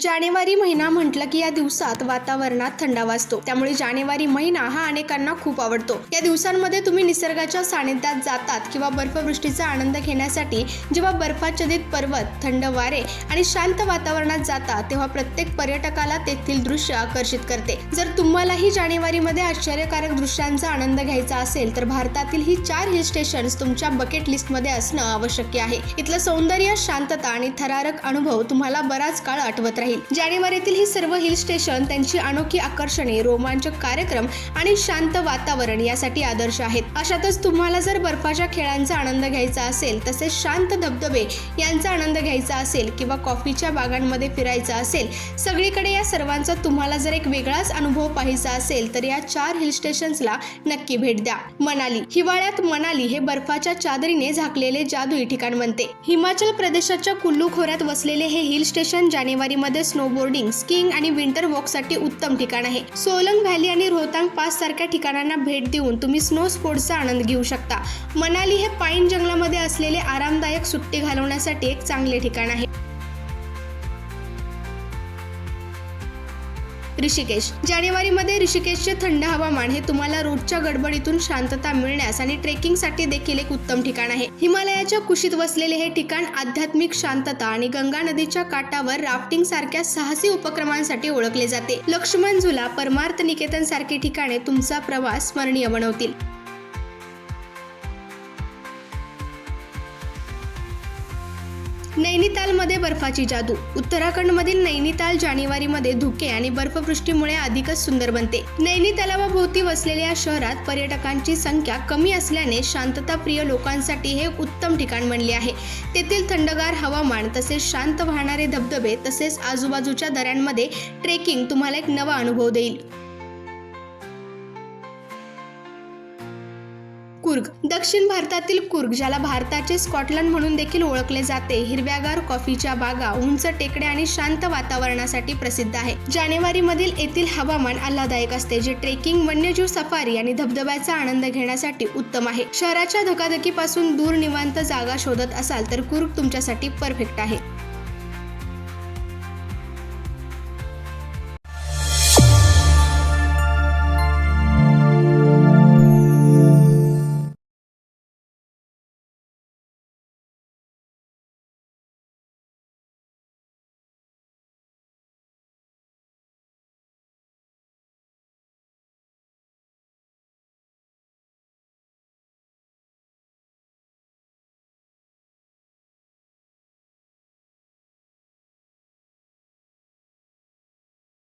जानेवारी महिना म्हटलं की या दिवसात वातावरणात थंडावा असतो. त्यामुळे जानेवारी महिना हा अनेकांना खूप आवडतो. या दिवसांमध्ये तुम्ही निसर्गाच्या सानिध्यात जातात किंवा बर्फवृष्टीचा आनंद घेण्यासाठी जेव्हा बर्फाच्छादित पर्वत थंड वारे आणि शांत वातावरणात जातात तेव्हा प्रत्येक पर्यटकाला तेथील दृश्य आकर्षित करते. जर तुम्हालाही जानेवारीमध्ये आश्चर्यकारक दृश्यांचा आनंद घ्यायचा असेल तर भारतातील ही चार हिल स्टेशन्स तुमच्या बकेट लिस्टमध्ये असणं आवश्यक आहे. इथलं सौंदर्य शांतता आणि थरारक अनुभव तुम्हाला बराच काळ आठवत राहील. जानेवारीतील ही सर्व हिल स्टेशन त्यांची अनोखी आकर्षणे रोमांचक कार्यक्रम आणि शांत वातावरण यासाठी आदर्श आहेत. अशातच तुम्हाला जर बर्फाच्या खेळांचा आनंद घ्यायचा असेल तसेच शांत धबधबे यांचा आनंद घ्यायचा असेल किंवा कॉफीच्या बागांमध्ये फिरायचं असेल सगळीकडे या सर्वांचा तुम्हाला जर एक वेगळाच अनुभव पाहायचा असेल तर या चार हिल स्टेशन्सला नक्की भेट द्या. मनाली. हिवाळ्यात मनाली हे बर्फाच्या चादरीने झाकलेले जादुई ठिकाण बनते. हिमाचल प्रदेशाच्या कुल्लू खोऱ्यात वसलेले हे हिल स्टेशन जानेवारीमध्ये स्नोबोर्डिंग स्कीइंग आणि विंटर वॉकसाठी उत्तम ठिकाण आहे. सोलंग व्हॅली आणि रोहतांग पास सारख्या ठिकाणांना भेट देऊन तुम्ही स्नो स्पोर्ट्सचा आनंद घेऊ शकता. मनाली हे पाईन जंगलामध्ये असलेले आरामदायक सुट्टी घालवण्यासाठी एक चांगले ठिकाण आहे. ऋषिकेश. जानेवारीमध्ये ऋषिकेशचे थंड हवामान हे तुम्हाला रोजच्या गडबडीतून शांतता मिळण्यास आणि ट्रेकिंगसाठी देखील एक उत्तम ठिकाण आहे. हिमालयाच्या कुशीत वसलेले हे ठिकाण आध्यात्मिक शांतता आणि गंगा नदीच्या काठावर राफ्टिंग सारख्या साहसी उपक्रमांसाठी ओळखले जाते. लक्ष्मण झुला परमार्थ निकेतन सारखी ठिकाणे तुमचा प्रवास स्मरणीय बनवतील. नैनितालमध्ये बर्फाची जादू. उत्तराखंडमधील नैनिताल जानेवारीमध्ये धुके आणि बर्फवृष्टीमुळे अधिकच सुंदर बनते. नैनितालाभोवती वसलेल्या या शहरात पर्यटकांची संख्या कमी असल्याने शांतताप्रिय लोकांसाठी हे उत्तम ठिकाण बनले आहे. तेथील थंडगार हवामान तसेच शांत वाहणारे धबधबे तसेच आजूबाजूच्या दऱ्यांमध्ये ट्रेकिंग तुम्हाला एक नवा अनुभव देईल. कुर्ग. दक्षिण भारतातील कुर्ग ज्याला भारताचे स्कॉटलंड म्हणून देखील ओळखले जाते हिरव्यागार कॉफीच्या बागा उंच टेकड्या आणि शांत वातावरणासाठी प्रसिद्ध आहे. जानेवारीमधील येथील हवामान आल्हादायक असते जे ट्रेकिंग वन्यजीव सफारी आणि धबधब्याचा आनंद घेण्यासाठी उत्तम आहे. शहराच्या धकाधकीपासून दूर निवांत जागा शोधत असाल तर कुर्ग तुमच्यासाठी परफेक्ट आहे.